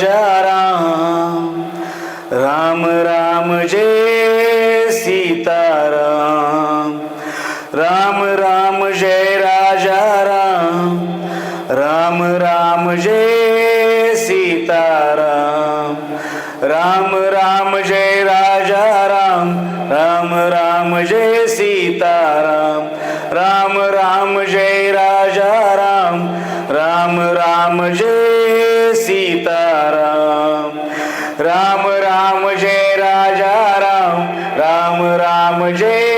Raja Ram Ram Ram Jai Ram Ram Jai Raja Ram. Ram Ram Jai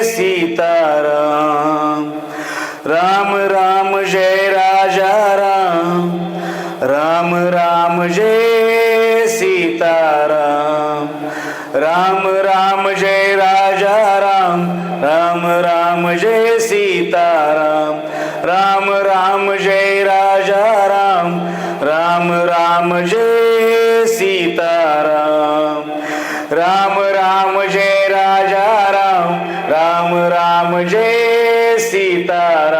necessitarão. Ram Jai Sitaram.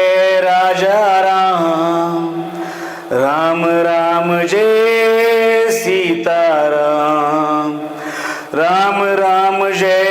Ram Ram Jai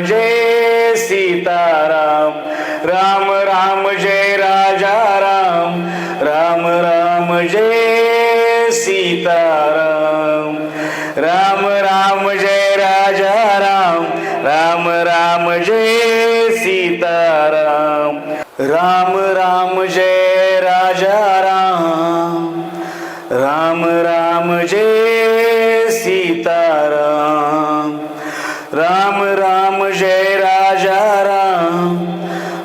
Jai Sitaram. Ram Ram Jai Ram.